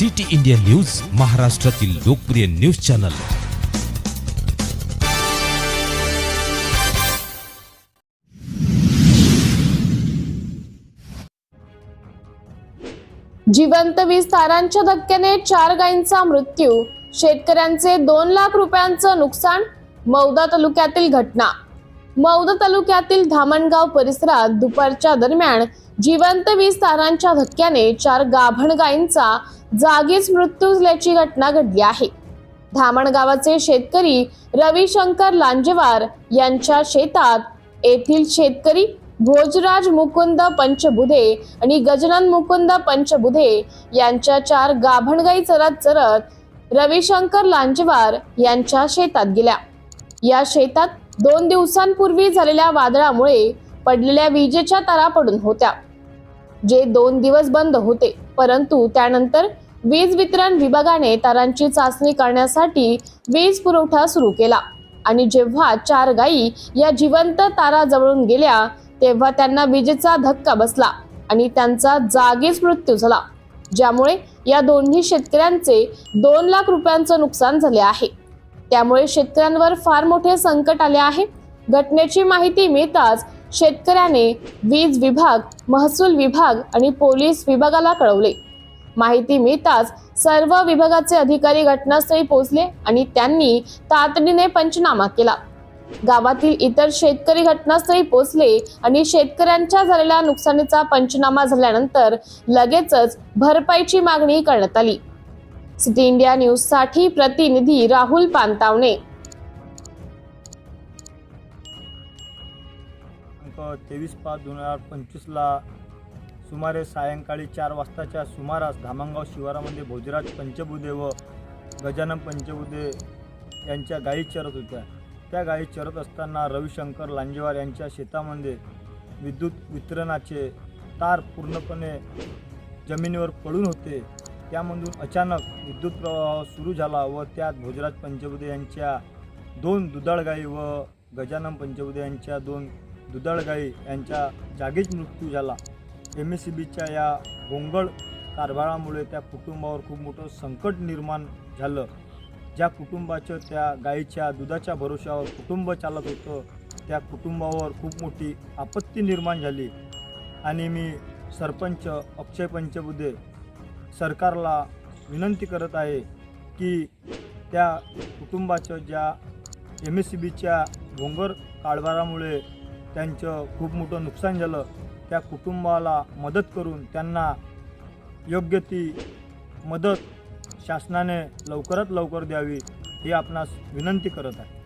City India news महाराष्ट्रातील लोकप्रिय news channel. जिवंत वीज तारांच्या धक्क्याने चार गायींचा मृत्यू. शेतकऱ्यांचे दोन लाख रुपयांचं नुकसान मौदा तालुक्यातील घटना. मौदा तालुक्यातील धामणगाव परिसरात दुपारच्या दरम्यान जिवंत वीज तारांच्या धक्क्याने चार गाभण गायींचा जागीच मृत्यू झाल्याची घटना घडली आहे. धामणगावाचे शेतकरी रविशंकर लांजेवार यांच्या शेतात येथील शेतकरी भोजराज मुकुंद पंचबुधे आणि गजनन मुकुंद पंचबुधे यांच्या चार गाभण गाई चरत चरत रविशंकर लांजेवार यांच्या शेतात गेल्या. या शेतात दोन दिवसांपूर्वी झालेल्या वादळामुळे पडलेल्या विजेच्या तारा पडून होत्या. जे दोन दिवस बंद होते परंतु त्यानंतर वीज वितरण विभागाने तारांची चाचणी करण्यासाठी वीज पुरवठा सुरू केला आणि जेव्हा चार गायी या जिवंत तारा जवळून गेल्या तेव्हा त्यांना विजेचा धक्का बसला आणि त्यांचा जागीच मृत्यू झाला ज्यामुळे या दोन्ही शेतकऱ्यांचे दोन लाख रुपयांचं नुकसान झाले आहे. त्यामुळे शेतकऱ्यांवर फार मोठे संकट आले आहे. घटनेची माहिती मिळताच शेतकऱ्याने वीज विभाग महसूल विभाग आणि पोलीस विभागाला कळवले. माहिती मिळताच सर्व विभागाचे अधिकारी घटनास्थळी पोहोचले आणि त्यांनी तातडीने पंचनामा केला. गावातील इतर शेतकरी घटनास्थळी पोहोचले आणि शेतकऱ्यांच्या झालेल्या नुकसानीचा पंचनामा झाल्यानंतर लगेचच भरपाईची मागणी करण्यात आली. सिटी इंडिया न्यूजसाठी प्रतिनिधी राहुल पानतावणे. तेवीस पाच दोन हजार पंचवीसला सुमारे सायंकाळी चार वाजताच्या सुमारास धामणगाव शिवारामध्ये भोजराज पंचबुदे व गजानन पंचबुदे यांच्या गायी चरत होत्या. त्या गायी चरत असताना रविशंकर लांजेवार यांच्या शेतामध्ये विद्युत वितरणाचे तार पूर्णपणे जमिनीवर पडून होते. त्यामधून अचानक विद्युत प्रवाह सुरू झाला व त्यात भोजराज पंचबुधे यांच्या दोन दुधाळ गाई व गजानन पंचबुधे यांच्या दोन दुधाळ गाई यांच्या जागीच मृत्यू झाला. एम एस सी बीच्या या गोंगळ कारभारामुळे त्या कुटुंबावर खूप मोठं संकट निर्माण झालं. ज्या कुटुंबाचं त्या गायीच्या दुधाच्या भरोशावर कुटुंब चालत होतं त्या कुटुंबावर खूप मोठी आपत्ती निर्माण झाली. आणि मी सरपंच अक्षय पंचबुधे सरकारला विनंती करत आहे की त्या कुटुंबाच्या ज्या एम एस सी बीच्या भोंगर कारभारामुळे त्यांचं खूप मोठं नुकसान झालं त्या कुटुंबाला मदत करून त्यांना योग्य ती मदत शासनाने लवकरात लवकर द्यावी ही आपणास विनंती करत आहे.